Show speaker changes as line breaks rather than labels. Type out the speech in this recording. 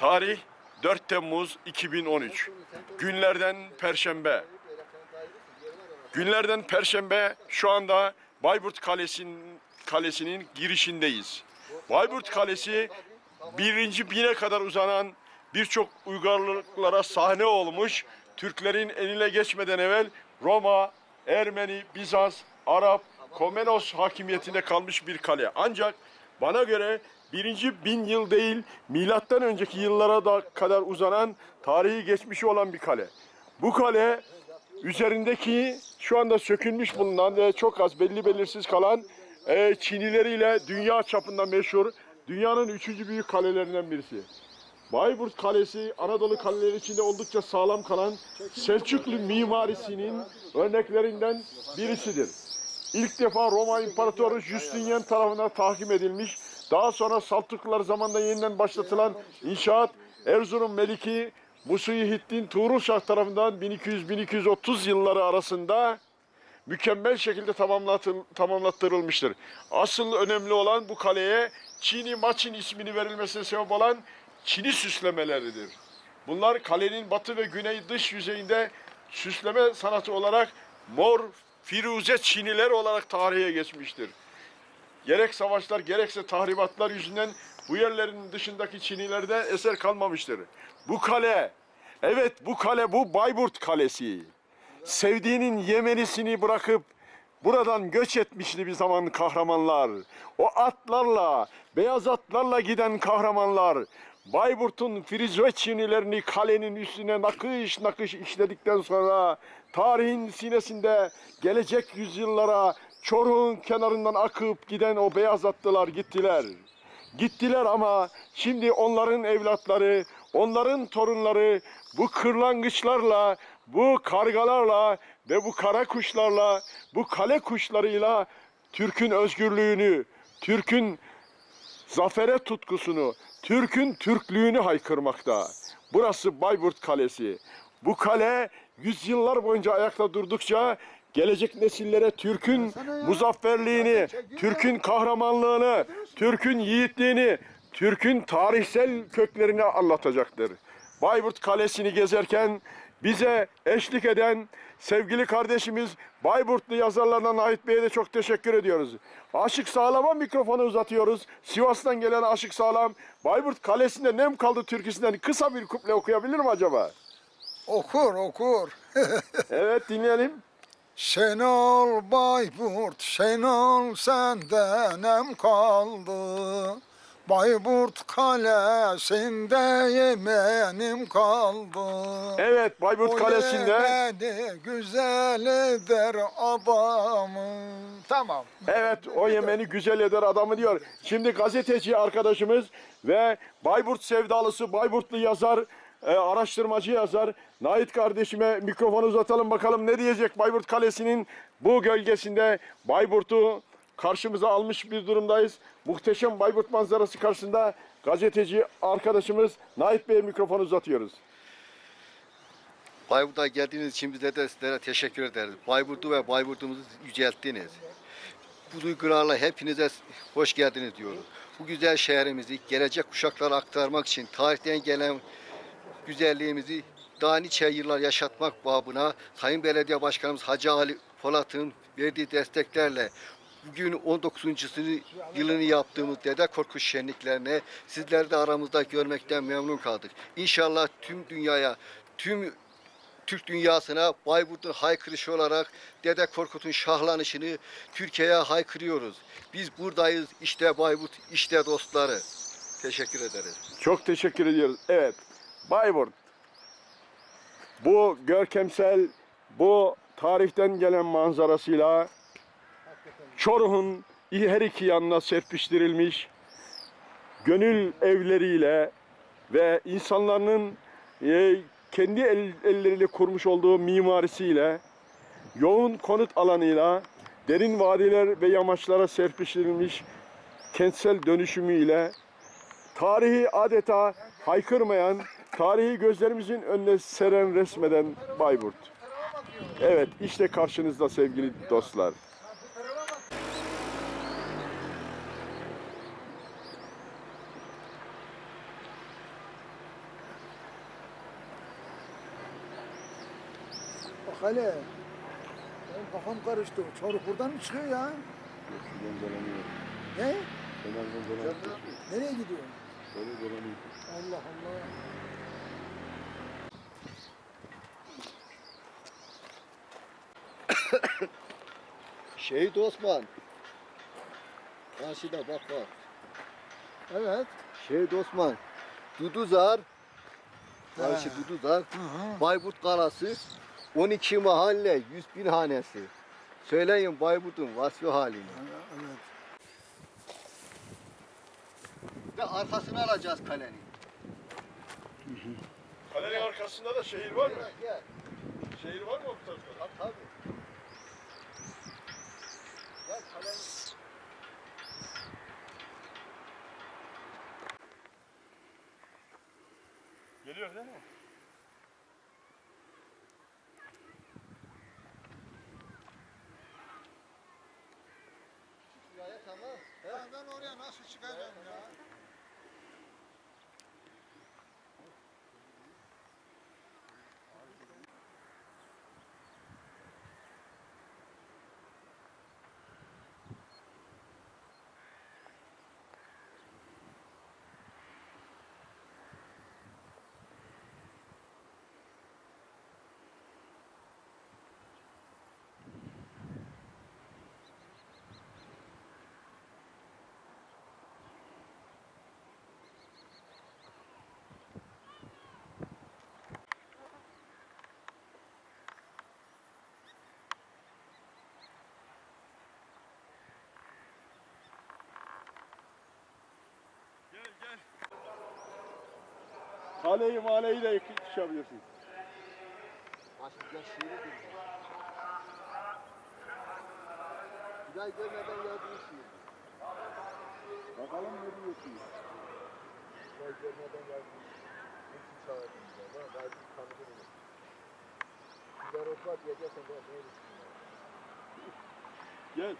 Tarih 4 Temmuz 2013. Günlerden Perşembe. Günlerden Perşembe şu anda Bayburt Kalesi'nin kalesinin girişindeyiz. Bayburt Kalesi birinci bine kadar uzanan birçok uygarlıklara sahne olmuş. Türklerin eline geçmeden evvel Roma, Ermeni, Bizans, Arap, Komenos hakimiyetinde kalmış bir kale. Ancak bana göre birinci bin yıl değil milattan önceki yıllara da kadar uzanan tarihi geçmişi olan bir kale. Bu kale üzerindeki şu anda sökülmüş bulunan ve çok az belli belirsiz kalan e, çinileriyle dünya çapında meşhur dünyanın üçüncü büyük kalelerinden birisi. Bayburt Kalesi Anadolu kaleleri içinde oldukça sağlam kalan Selçuklu mimarisinin örneklerinden birisidir. İlk defa Roma İmparatoru Justinian tarafından tahkim edilmiş. Daha sonra Saltuklular zamanında yeniden başlatılan inşaat Erzurum Meliki Musuyihiddin Tuğrulşah tarafından 1200-1230 yılları arasında mükemmel şekilde tamamlattırılmıştır. Asıl önemli olan bu kaleye Çini Maçin ismini verilmesine sebep olan Çini süslemeleridir. Bunlar kalenin batı ve güney dış yüzeyinde süsleme sanatı olarak mor firuze çiniler olarak tarihe geçmiştir. Gerek savaşlar gerekse tahribatlar yüzünden bu yerlerin dışındaki Çinilerde eser kalmamıştır. Bu kale, evet bu kale bu Bayburt Kalesi. Sevdiğinin Yemenisini bırakıp buradan göç etmişti bir zaman kahramanlar. O atlarla, beyaz atlarla giden kahramanlar. Bayburt'un Frizve Çinilerini kalenin üstüne nakış nakış işledikten sonra tarihin sinesinde gelecek yüzyıllara Çoruk'un kenarından akıp giden o beyaz atlılar gittiler. Gittiler ama şimdi onların evlatları, onların torunları bu kırlangıçlarla, bu kargalarla ve bu kara kuşlarla, bu kale kuşlarıyla Türk'ün özgürlüğünü, Türk'ün zafere tutkusunu, Türk'ün Türklüğünü haykırmakta. Burası Bayburt Kalesi. Bu kale yüzyıllar boyunca ayakta durdukça gelecek nesillere Türk'ün muzafferliğini, Türk'ün kahramanlığını, Türk'ün yiğitliğini, Türk'ün tarihsel köklerini anlatacaktır. Bayburt Kalesi'ni gezerken bize eşlik eden sevgili kardeşimiz Bayburtlu yazarlardan Nahit Bey'e de çok teşekkür ediyoruz. Aşık Sağlam'a mikrofonu uzatıyoruz. Sivas'tan gelen Aşık Sağlam, Bayburt Kalesi'nde nem kaldı türküsünden kısa bir kuple okuyabilir mi acaba?
Okur okur.
Evet dinleyelim.
Şenol Bayburt, Şenol senden em kaldı. Bayburt kalesinde yemenim kaldı.
Evet Bayburt
O
Kalesi'nde.
yemeni güzel eder adamı. Tamam.
Evet o Yemeni güzel eder adamı diyor. Şimdi gazeteci arkadaşımız ve Bayburt sevdalısı Bayburtlu yazar, e, araştırmacı yazar Nait kardeşime mikrofonu uzatalım bakalım ne diyecek Bayburt Kalesi'nin bu gölgesinde Bayburt'u karşımıza almış bir durumdayız. Muhteşem Bayburt manzarası karşısında gazeteci arkadaşımız Nait Bey'e mikrofonu uzatıyoruz.
Bayburt'a geldiğiniz için bize de sizlere teşekkür ederiz. Bayburt'u ve Bayburt'umuzu yücelttiniz. Bu duygularla hepinize hoş geldiniz diyoruz. Bu güzel şehrimizi gelecek kuşaklara aktarmak için tarihten gelen güzelliğimizi daha nice yıllar yaşatmak babına Sayın Belediye Başkanımız Hacı Ali Polat'ın verdiği desteklerle bugün 19. yılını yaptığımız Dede Korkut şenliklerine sizleri de aramızda görmekten memnun kaldık. İnşallah tüm dünyaya, tüm Türk dünyasına Bayburt'un haykırışı olarak Dede Korkut'un şahlanışını Türkiye'ye haykırıyoruz. Biz buradayız, işte Bayburt, işte dostları. Teşekkür ederiz.
Çok teşekkür ediyoruz. Evet, Bayburt. Bu görkemsel, bu tarihten gelen manzarasıyla Çorum'un her iki yanına serpiştirilmiş gönül evleriyle ve insanların e, kendi el- elleriyle kurmuş olduğu mimarisiyle yoğun konut alanıyla derin vadiler ve yamaçlara serpiştirilmiş kentsel dönüşümüyle tarihi adeta haykırmayan, Tarihi gözlerimizin önüne seren resmeden Bayburt. Evet işte karşınızda sevgili dostlar.
Bak hele. Benim kafam karıştı. Çoruk buradan mı çıkıyor ya? Ne? Nereye gidiyor? Allah Allah.
Şehit Osman. Karşıda bak bak.
Evet.
Şehit Osman. Duduzar. Karşı. Duduzar.
Hı hı.
Bayburt Kalası. 12 mahalle, 100 bin hanesi. Söyleyin Bayburt'un vasfi halini.
Evet.
Ve arkasını alacağız kalenin.
Kalenin arkasında da şehir var mı?
Gel.
Şehir var mı o tarafta?
Tabii.
Geliyor değil mi?
Tamam.
Ben oraya nasıl çıkacağım ya?
Kaleyi maleyi de yıkışabilirsin.
Başlıklar şiiri dinle. Ay görmeden yazdığın şiir.
Bakalım ne diyorsun?
Bir ay görmeden yazdığın şiir. Nasıl çağırdın bize? Ben bir tanıdım onu. Güzel olsa diyeceksen ben ne?
Gel.